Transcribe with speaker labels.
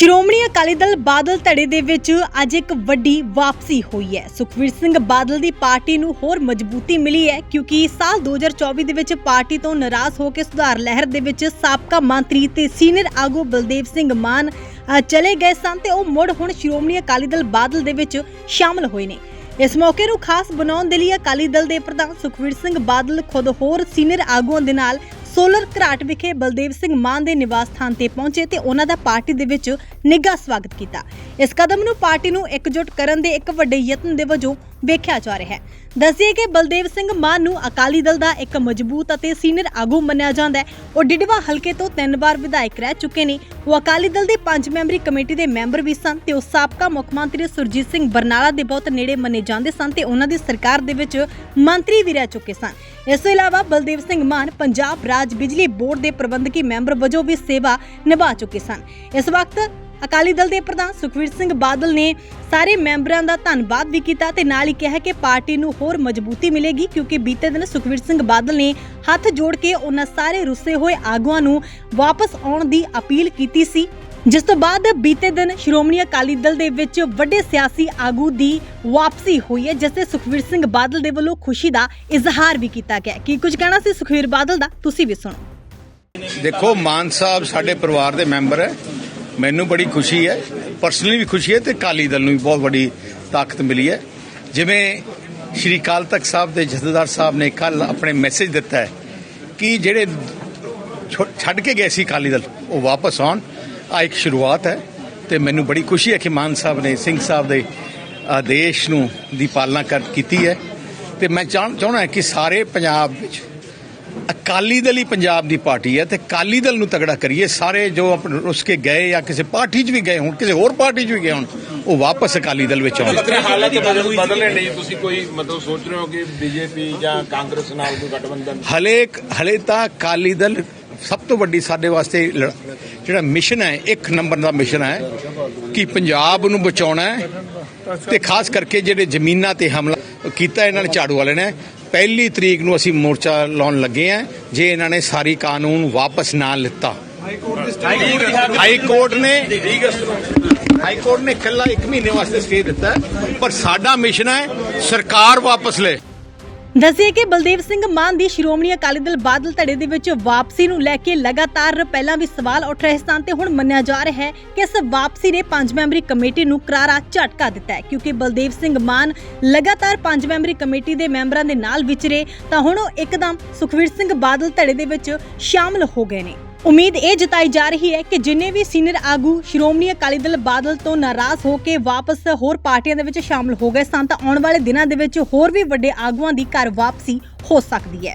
Speaker 1: ਸ਼੍ਰੋਮਣੀ ਅਕਾਲੀ ਦਲ ਬਾਦਲ ਧੜੇ ਦੇ ਵਿੱਚ ਅੱਜ ਇੱਕ ਵੱਡੀ ਵਾਪਸੀ ਹੋਈ ਹੈ। ਸੁਖਵੀਰ ਸਿੰਘ ਬਾਦਲ ਦੀ ਪਾਰਟੀ ਨੂੰ ਹੋਰ ਮਜ਼ਬੂਤੀ ਮਿਲੀ ਹੈ ਕਿਉਂਕਿ ਸਾਲ 2024 ਦੇ ਵਿੱਚ ਪਾਰਟੀ ਤੋਂ ਨਾਰਾਜ਼ ਹੋ ਕੇ ਸੁਧਾਰ ਲਹਿਰ ਦੇ ਵਿੱਚ ਸਾਬਕਾ ਮੰਤਰੀ ਤੇ ਸੀਨੀਅਰ ਆਗੂ ਬਲਦੇਵ ਸਿੰਘ ਮਾਨ ਚਲੇ ਗਏ ਸਨ ਤੇ ਉਹ ਮੁੜ ਹੁਣ ਸ਼੍ਰੋਮਣੀ ਅਕਾਲੀ ਦਲ ਬਾਦਲ ਦੇ ਵਿੱਚ ਸ਼ਾਮਲ ਹੋਏ ਨੇ। ਇਸ ਮੌਕੇ ਨੂੰ ਖਾਸ ਬਣਾਉਣ ਦੇ ਲਈ ਅਕਾਲੀ ਦਲ ਦੇ ਪ੍ਰਧਾਨ ਸੁਖਵੀਰ ਸਿੰਘ ਬਾਦਲ ਖੁਦ ਹੋਰ ਸੀਨੀਅਰ ਆਗੂਆਂ ਦੇ ਨਾਲ ਸੋਲਰ ਘਰਾਟ ਵਿਖੇ ਬਲਦੇਵ ਸਿੰਘ ਮਾਨ ਦੇ ਨਿਵਾਸ ਸਥਾਨ ਤੇ ਪਹੁੰਚੇ ਤੇ ਉਹਨਾਂ ਦਾ ਪਾਰਟੀ ਦੇ ਵਿੱਚ ਨਿੱਘਾ ਸਵਾਗਤ ਕੀਤਾ। ਇਸ ਕਦਮ ਨੂੰ ਪਾਰਟੀ ਨੂੰ ਇਕਜੁੱਟ ਕਰਨ ਦੇ ਇੱਕ ਵੱਡੇ ਯਤਨ ਦੇ ਵਜੋਂ ਵੇਖਿਆ ਜਾ ਰਿਹਾ ਹੈ। ਦੱਸਿਏ ਕਿ ਬਲਦੇਵ ਸਿੰਘ ਮਾਨ ਨੂੰ ਅਕਾਲੀ ਦਲ ਦਾ ਇੱਕ ਮਜ਼ਬੂਤ ਅਤੇ ਸੀਨੀਅਰ ਆਗੂ ਮੰਨਿਆ ਜਾਂਦਾ ਹੈ। ਉਹ ਡਿਡਵਾ ਹਲਕੇ ਤੋਂ ਤਿੰਨ ਵਾਰ ਵਿਧਾਇਕ ਰਹਿ ਚੁੱਕੇ ਨੇ। ਉਹ ਅਕਾਲੀ ਦਲ ਦੀ ਪੰਜ ਮੈਂਬਰੀ ਕਮੇਟੀ ਦੇ ਮੈਂਬਰ ਵੀ ਸਨ ਤੇ ਉਹ ਸਾਬਕਾ ਮੁੱਖ ਮੰਤਰੀ ਸੁਰਜੀਤ ਸਿੰਘ ਬਰਨਾਲਾ ਦੇ ਬਹੁਤ ਨੇੜੇ ਮੰਨੇ ਜਾਂਦੇ ਸਨ ਤੇ ਉਹਨਾਂ ਦੀ ਸਰਕਾਰ ਦੇ ਵਿੱਚ ਮੰਤਰੀ ਵੀ ਰਹਿ ਚੁੱਕੇ ਸਨ। ਇਸ ਤੋਂ ਇਲਾਵਾ ਬਲਦੇਵ ਸਿੰਘ ਮਾਨ ਪੰਜਾਬ ਰਾਜ ਬਿਜਲੀ ਬੋਰਡ ਦੇ ਪ੍ਰਬੰਧਕੀ ਮੈਂਬਰ ਵਜੋਂ ਵੀ ਸੇਵਾ ਨਿਭਾ ਚੁੱਕੇ ਸਨ। ਇਸ ਵਕਤ ਅਕਾਲੀ ਦਲ ਦੇ ਪ੍ਰਧਾਨ ਸੁਖਵੀਰ ਸਿੰਘ ਬਾਦਲ ਨੇ ਸਾਰੇ ਮੈਂਬਰਾਂ ਦਾ ਧੰਨਵਾਦ ਵੀ ਕੀਤਾ ਤੇ ਨਾਲ ਹੀ ਕਿਹਾ ਕਿ ਪਾਰਟੀ ਨੂੰ ਹੋਰ ਮਜ਼ਬੂਤੀ ਮਿਲੇਗੀ ਕਿਉਂਕਿ ਬੀਤੇ ਦਿਨ ਸੁਖਵੀਰ ਸਿੰਘ ਬਾਦਲ ਨੇ ਹੱਥ ਜੋੜ ਕੇ ਉਹਨਾਂ ਸਾਰੇ ਰੁੱਸੇ ਹੋਏ ਆਗੂਆਂ ਨੂੰ ਵਾਪਸ ਆਉਣ ਦੀ ਅਪੀਲ ਕੀਤੀ ਸੀ। ਜਿਸ ਤੋਂ ਬਾਅਦ ਬੀਤੇ ਦਿਨ ਸ਼੍ਰੋਮਣੀ ਅਕਾਲੀ ਦਲ ਦੇ ਵਿੱਚ ਵੱਡੇ ਸਿਆਸੀ ਆਗੂ ਦੀ ਵਾਪਸੀ ਹੋਈ ਹੈ, ਜਿਸ ਤੇ ਸੁਖਵੀਰ ਸਿੰਘ ਬਾਦਲ ਦੇ ਵੱਲੋਂ ਖੁਸ਼ੀ ਦਾ ਇਜ਼ਹਾਰ ਵੀ ਕੀਤਾ ਗਿਆ ਕੀ ਕੁਝ ਕਹਿਣਾ ਸੀ ਸੁਖਵੀਰ ਬਾਦਲ ਦਾ? ਤੁਸੀਂ ਵੀ ਸੁਣੋ।
Speaker 2: ਦੇਖੋ, ਮਾਨ ਸਾਹਿਬ ਸਾਡੇ ਪਰਿਵਾਰ ਦੇ ਮੈਂਬਰ ਹੈ। ਮੈਨੂੰ ਬੜੀ ਖੁਸ਼ੀ ਹੈ ਪਰਸਨਲੀ ਵੀ ਖੁਸ਼ੀ ਹੈ ਤੇ ਕਾਲੀ ਦਲ ਨੂੰ ਵੀ ਬਹੁਤ ਵੱਡੀ ਤਾਕਤ ਮਿਲੀ ਹੈ। ਜਿਵੇਂ ਸ਼੍ਰੀ ਕਾਲ ਤਖਤ ਸਾਹਿਬ ਦੇ ਜਥੇਦਾਰ ਸਾਹਿਬ ਨੇ ਕੱਲ ਆਪਣੇ ਮੈਸੇਜ ਦਿੱਤਾ ਹੈ ਕਿ ਜਿਹੜੇ ਛੋ- ਛੱਡ ਕੇ ਗਏ ਸੀ ਕਾਲੀ ਦਲ, ਉਹ ਵਾਪਸ ਆਉਣ। ਆ ਇੱਕ ਸ਼ੁਰੂਆਤ ਹੈ ਤੇ ਮੈਨੂੰ ਬੜੀ ਖੁਸ਼ੀ ਹੈ ਕਿ ਮਾਨ ਸਾਹਿਬ ਨੇ ਸਿੰਘ ਸਾਹਿਬ ਦੇ ਆਦੇਸ਼ ਨੂੰ ਦੀ ਪਾਲਣਾ ਕਰ, ਕੀਤੀ ਹੈ। ਤੇ ਮੈਂ ਚਾਹਣ- ਚਾਹੁੰਦਾ ਕਿ ਸਾਰੇ ਪੰਜਾਬ ਵਿੱਚ ਅਕਾਲੀ ਦਲ ਹੀ ਪੰਜਾਬ ਦੀ ਪਾਰਟੀ ਹੈ ਤੇ ਅਕਾਲੀ ਦਲ ਨੂੰ ਤਗੜਾ ਕਰੀਏ ਸਾਰੇ ਜੋ ਆਪਣੇ ਰੁੱਸ ਕੇ ਗਏ ਜਾਂ ਕਿਸੇ ਪਾਰਟੀ 'ਚ ਵੀ ਗਏ ਹੁਣ ਕਿਸੇ ਹੋਰ ਪਾਰਟੀ 'ਚ ਵੀ ਗਏ ਹੁਣ ਉਹ ਵਾਪਸ ਅਕਾਲੀ ਦਲ ਵਿੱਚ ਆਉਣ।
Speaker 3: ਆਪਣੇ ਹਾਲਾਤ ਬਦਲ ਬਦਲਣੇ ਨਹੀਂ। ਤੁਸੀਂ ਕੋਈ ਮਤਲਬ ਸੋਚ ਰਹੇ ਹੋ ਕਿ ਬੀਜੇਪੀ ਜਾਂ ਕਾਂਗਰਸ ਨਾਲ ਕੋਈ ਗਠਬੰਧਨ?
Speaker 2: ਹਲੇ ਹਲੇ ਤਾਂ ਅਕਾਲੀ ਦਲ ਸਭ ਤੋਂ ਵੱਡੀ ਸਾਡੇ ਵਾਸਤੇ ਜਿਹੜਾ ਮਿਸ਼ਨ ਹੈ ਇੱਕ ਨੰਬਰ ਦਾ ਮਿਸ਼ਨ ਹੈ ਕਿ ਪੰਜਾਬ ਨੂੰ ਬਚਾਉਣਾ ਹੈ ਤੇ ਖਾਸ ਕਰਕੇ ਜਿਹੜੇ ਜ਼ਮੀਨਾਂ ਤੇ ਹਮਲਾ ਕੀਤਾ ਇਹਨਾਂ ਨੇ ਝਾੜੂ ਵਾਲੇ ਨੇ ਪਹਿਲੀ ਤਰੀਕ ਨੂੰ ਅਸੀਂ ਮੋਰਚਾ ਲਾਉਣ ਲੱਗੇ ਆ ਜੇ ਇਹਨਾਂ ਨੇ ਸਾਰੀ ਕਾਨੂੰਨ ਵਾਪਸ ਨਾ ਲਿੱਤਾ। ਹਾਈ ਕੋਰਟ ਨੇ ਹਾਈ ਕੋਰਟ ਨੇ ਕੱਲਾ 1 ਮਹੀਨੇ ਵਾਸਤੇ ਸਟੇ ਦਿੱਤਾ ਪਰ ਸਾਡਾ ਮਿਸ਼ਨ ਹੈ ਸਰਕਾਰ ਵਾਪਸ ਲੈ।
Speaker 1: ਦੱਸਿਏ ਕਿ ਬਲਦੇਵ ਸਿੰਘ ਮਾਨ ਦੀ ਸ਼੍ਰੋਮਣੀ ਅਕਾਲੀ ਦਲ ਬਾਦਲ ਧੜੇ ਦੇ ਵਿੱਚ ਵਾਪਸੀ ਨੂੰ ਲੈ ਕੇ ਲਗਾਤਾਰ ਪਹਿਲਾਂ ਵੀ ਸਵਾਲ ਉੱਠ ਰਹੇ ਸਨ ਤੇ ਹੁਣ ਮੰਨਿਆ ਜਾ ਰਿਹਾ ਹੈ ਕਿ ਇਸ ਵਾਪਸੀ ਨੇ ਪੰਜ ਮੈਂਬਰੀ ਕਮੇਟੀ ਨੂੰ ਕਰਾਰਾ ਝਟਕਾ ਦਿੱਤਾ ਹੈ। ਕਿਉਂਕਿ ਬਲਦੇਵ ਸਿੰਘ ਮਾਨ ਲਗਾਤਾਰ ਪੰਜ ਮੈਂਬਰੀ ਕਮੇਟੀ ਦੇ ਮੈਂਬਰਾਂ ਦੇ ਨਾਲ ਵਿਚਰੇ, ਤਾਂ ਹੁਣ ਉਹ ਇੱਕਦਮ ਸੁਖਵੀਰ ਸਿੰਘ ਬਾਦਲ ਧੜੇ ਦੇ ਵਿੱਚ ਸ਼ਾਮਲ ਹੋ ਗਏ ਨੇ। ਉਮੀਦ ਇਹ ਜਤਾਈ ਜਾ ਰਹੀ ਹੈ ਕਿ ਜਿੰਨੇ ਵੀ ਸੀਨੀਅਰ ਆਗੂ ਸ਼੍ਰੋਮਣੀ ਅਕਾਲੀ ਦਲ ਬਾਦਲ ਤੋਂ ਨਾਰਾਜ਼ ਹੋ ਕੇ ਵਾਪਸ ਹੋਰ ਪਾਰਟੀਆਂ ਦੇ ਵਿੱਚ ਸ਼ਾਮਲ ਹੋ ਗਏ ਸਨ, ਤਾਂ ਆਉਣ ਵਾਲੇ ਦਿਨਾਂ ਦੇ ਵਿੱਚ ਹੋਰ ਵੀ ਵੱਡੇ ਆਗੂਆਂ ਦੀ ਘਰ ਵਾਪਸੀ ਹੋ ਸਕਦੀ ਹੈ।